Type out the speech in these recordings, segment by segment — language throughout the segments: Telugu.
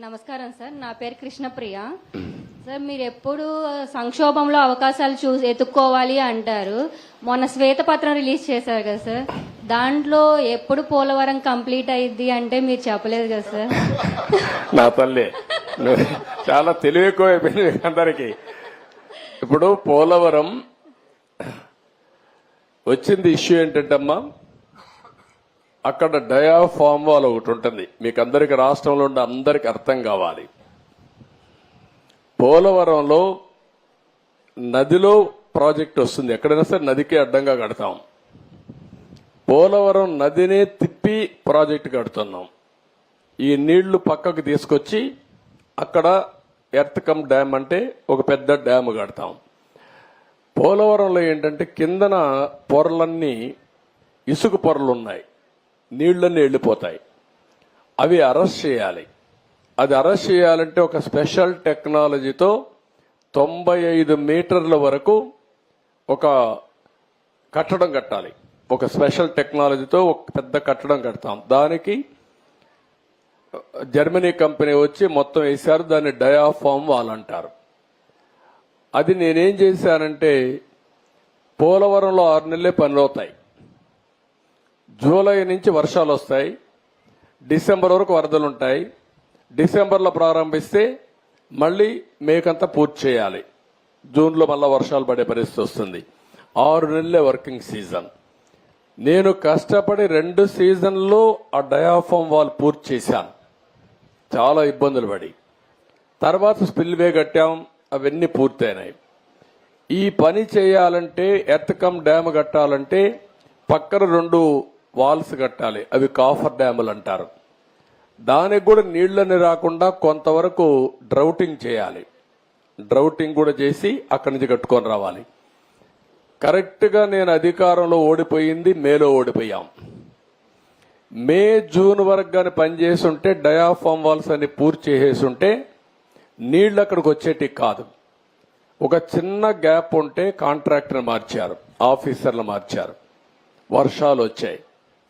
నమస్కారం సార్. నా పేరు కృష్ణప్రియ. సార్ మీరు ఎప్పుడు సంక్షోభంలో అవకాశాలు చూసి ఎత్తుక్కోవాలి అంటారు. మొన్న శ్వేతపత్రం రిలీజ్ చేశారు కదా సార్. దాంట్లో ఎప్పుడు పోలవరం కంప్లీట్ అయ్యిద్ది అంటే మీరు చెప్పలేదు కదా సార్. నా తల్లి. చాలా తెలివి ఎక్కువ అయిపోయింది అందరికి. ఇప్పుడు పోలవరం వచ్చింది ఇష్యూ ఏంటంటమ్మా? అక్కడ డయాఫామ్ వాల్ ఒకటి ఉంటుంది. మీకు అందరికి రాష్ట్రంలో ఉండే అందరికి అర్థం కావాలి. పోలవరంలో నదిలో ప్రాజెక్ట్ వస్తుంది. ఎక్కడైనా సరే నదికి అడ్డంగా కడతాం. పోలవరం నదినే తిప్పి ప్రాజెక్ట్ కడుతున్నాం. ఈ నీళ్ళు పక్కకు తీసుకొచ్చి అక్కడ ఎర్త్కమ్ డ్యామ్ అంటే ఒక పెద్ద డ్యామ్ కడతాం. పోలవరంలో ఏంటంటే కిందన పొరలన్నీ ఇసుక పొరలు ఉన్నాయి. నీళ్ళన్నీ వెళ్ళిపోతాయి. అవి అరెస్ట్ చేయాలి. అది అరెస్ట్ చేయాలంటే ఒక స్పెషల్ టెక్నాలజీతో తొంభై ఐదు మీటర్ల వరకు ఒక కట్టడం కట్టాలి. ఒక స్పెషల్ టెక్నాలజీతో ఒక పెద్ద కట్టడం కడతాం. దానికి జర్మనీ కంపెనీ వచ్చి మొత్తం వేశారు. దాన్ని డయాఫామ్ వాల్ అంటారు. అది నేనేం చేశానంటే పోలవరంలో ఆరు నెలలే పనులు అవుతాయి జూలై నుంచి వర్షాలు వస్తాయి. డిసెంబర్ వరకు వరదలు ఉంటాయి. డిసెంబర్లో ప్రారంభిస్తే మళ్ళీ మేకంతా పూర్తి చేయాలి. జూన్లో మళ్ళీ వర్షాలు పడే పరిస్థితి వస్తుంది. ఆరు నెలలే వర్కింగ్ సీజన్. నేను కష్టపడి రెండు సీజన్లో ఆ డయాఫామ్ వాల్ పూర్తి చేశాను. చాలా ఇబ్బందులు పడి. తర్వాత స్పిల్వే కట్టాం. అవన్నీ పూర్తయినాయి. ఈ పని చేయాలంటే ఎత్తకం డ్యామ్ కట్టాలంటే పక్కన రెండు వాల్స్ కట్టాలి. అవి కాఫర్ డ్యాములు అంటారు. దానికి కూడా నీళ్ళని రాకుండా కొంతవరకు డ్రౌటింగ్ చేయాలి. డ్రౌటింగ్ కూడా చేసి అక్కడి నుంచి కట్టుకొని రావాలి. కరెక్ట్గా నేను అధికారంలో ఓడిపోయింది మేలో ఓడిపోయాం. మే జూన్ వరకు కానీ పనిచేసి ఉంటే డయాఫామ్ వాల్స్ అని పూర్తి చేసేసి ఉంటే నీళ్ళు అక్కడికి వచ్చేటి కాదు. ఒక చిన్న గ్యాప్ ఉంటే కాంట్రాక్టర్ మార్చారు ఆఫీసర్లు మార్చారు. వర్షాలు వచ్చాయి.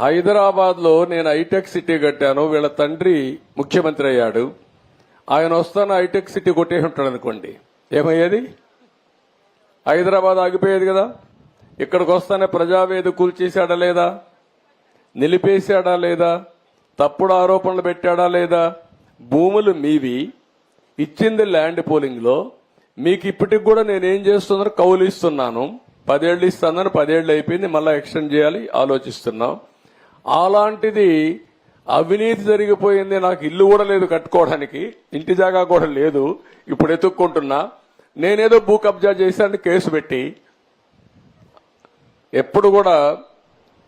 హైదరాబాద్లో నేను హైటెక్ సిటీ కట్టాను. వీళ్ళ తండ్రి ముఖ్యమంత్రి అయ్యాడు. ఆయన వస్తాను హైటెక్ సిటీ కొట్టేసి ఉంటాడు అనుకోండి. ఏమయ్యేది? హైదరాబాద్ ఆగిపోయేది కదా. ఇక్కడికి వస్తానే ప్రజావేది కూల్చేశాడా లేదా? నిలిపేశాడా లేదా? తప్పుడు ఆరోపణలు పెట్టాడా లేదా? భూములు మీవి. ఇచ్చింది ల్యాండ్ పోలింగ్లో. మీకు ఇప్పటికి కూడా నేనేం చేస్తున్నాను కౌలు ఇస్తున్నాను. పదేళ్ళు ఇస్తానని పదేళ్ళు అయిపోయింది. మళ్ళీ ఎక్స్టెండ్ చేయాలి. ఆలోచిస్తున్నాం. అలాంటిది అవినీతి జరిగిపోయింది. నాకు ఇల్లు కూడా లేదు కట్టుకోవడానికి. ఇంటి జాగా కూడా లేదు. ఇప్పుడు ఎత్తుక్కుంటున్నా. నేనేదో భూ కబ్జా చేశాను కేసు పెట్టి ఎప్పుడు కూడా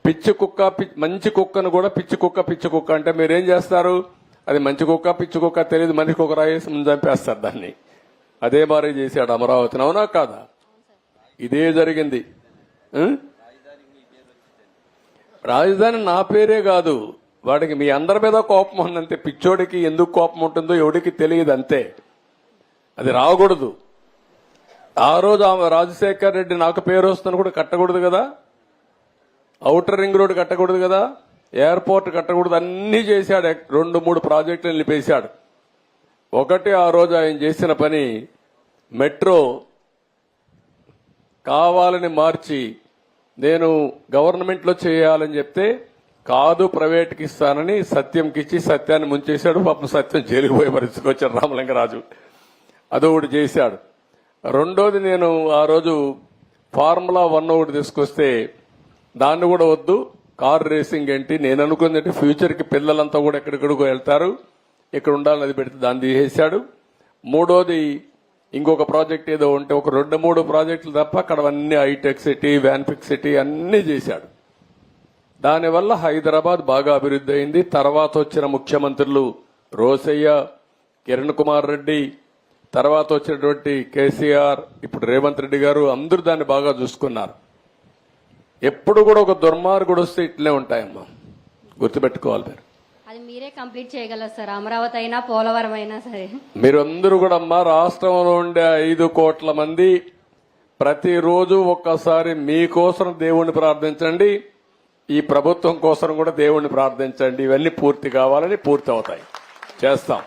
పిచ్చి కుక్క మంచి కుక్కను కూడా పిచ్చి కుక్క పిచ్చి కుక్క అంటే మీరేం చేస్తారు? అది మంచి కుక్క పిచ్చి కుక్క తెలియదు. మనిషి కుక్క రాయేసి ముందు చంపేస్తారు దాన్ని. అదే మరి చేశాడు అమరావతిని. అవునా కాదా? ఇదే జరిగింది. రాజధాని నా పేరే కాదు. వాడికి మీ అందరి మీద కోపం ఉందంతే పిచ్చోడికి ఎందుకు కోపం ఉంటుందో ఎవడికి తెలియదు అంతే. అది రాకూడదు. ఆ రోజు ఆమె రాజశేఖర్ రెడ్డి నాకు పేరు వస్తుందని కూడా కట్టకూడదు కదా. ఔటర్ రింగ్ రోడ్ కట్టకూడదు కదా. ఎయిర్పోర్ట్ కట్టకూడదు. అన్నీ చేశాడు. రెండు మూడు ప్రాజెక్టులు నిలిపేశాడు. ఒకటి ఆ రోజు ఆయన చేసిన పని. మెట్రో కావాలని మార్చి నేను గవర్నమెంట్లో చేయాలని చెప్తే కాదు ప్రైవేట్కి ఇస్తానని సత్యంకి ఇచ్చి సత్యాన్ని ముంచేశాడు. పాపం సత్యం జైలుకిపోయే పరిస్థితికి వచ్చాడు రామలింగరాజు. ఒకటి చేశాడు. రెండోది నేను ఆ రోజు ఫార్ములా వన్ ఒకటి తీసుకొస్తే దాన్ని కూడా వద్దు. కార్ రేసింగ్ ఏంటి? నేను అనుకుంది అంటే ఫ్యూచర్ పిల్లలంతా కూడా ఎక్కడెక్కడికో వెళ్తారు. ఇక్కడ ఉండాలని అది పెడితే దాన్ని తీసేశాడు. మూడోది ఇంకొక ప్రాజెక్ట్ ఏదో ఉంటే ఒక రెండు మూడు ప్రాజెక్టులు తప్ప అక్కడ అన్ని హైటెక్ సిటీ వ్యాన్పిక్ సిటీ అన్నీ చేశాడు. దానివల్ల హైదరాబాద్ బాగా అభివృద్ధి అయింది. తర్వాత వచ్చిన ముఖ్యమంత్రులు రోసయ్య కిరణ్ కుమార్ రెడ్డి తర్వాత వచ్చినటువంటి కేసీఆర్ ఇప్పుడు రేవంత్ రెడ్డి గారు అందరూ దాన్ని బాగా చూసుకున్నారు. ఎప్పుడు కూడా ఒక దుర్మార్గుడు వస్తే ఇట్లే ఉంటాయమ్మా. గుర్తుపెట్టుకోవాలి మీరు. అది మీరే కంప్లీట్ చేయగలరు సార్? అమరావతి అయినా పోలవరం అయినా సరే. మీరందరూ కూడా అమ్మా రాష్ట్రంలో ఉండే ఐదు కోట్ల మంది ప్రతిరోజు ఒక్కసారి మీకోసం దేవుణ్ణి ప్రార్థించండి. ఈ ప్రభుత్వం కోసం కూడా దేవుణ్ణి ప్రార్థించండి. ఇవన్నీ పూర్తి కావాలని పూర్తి అవుతాయి చేస్తాం.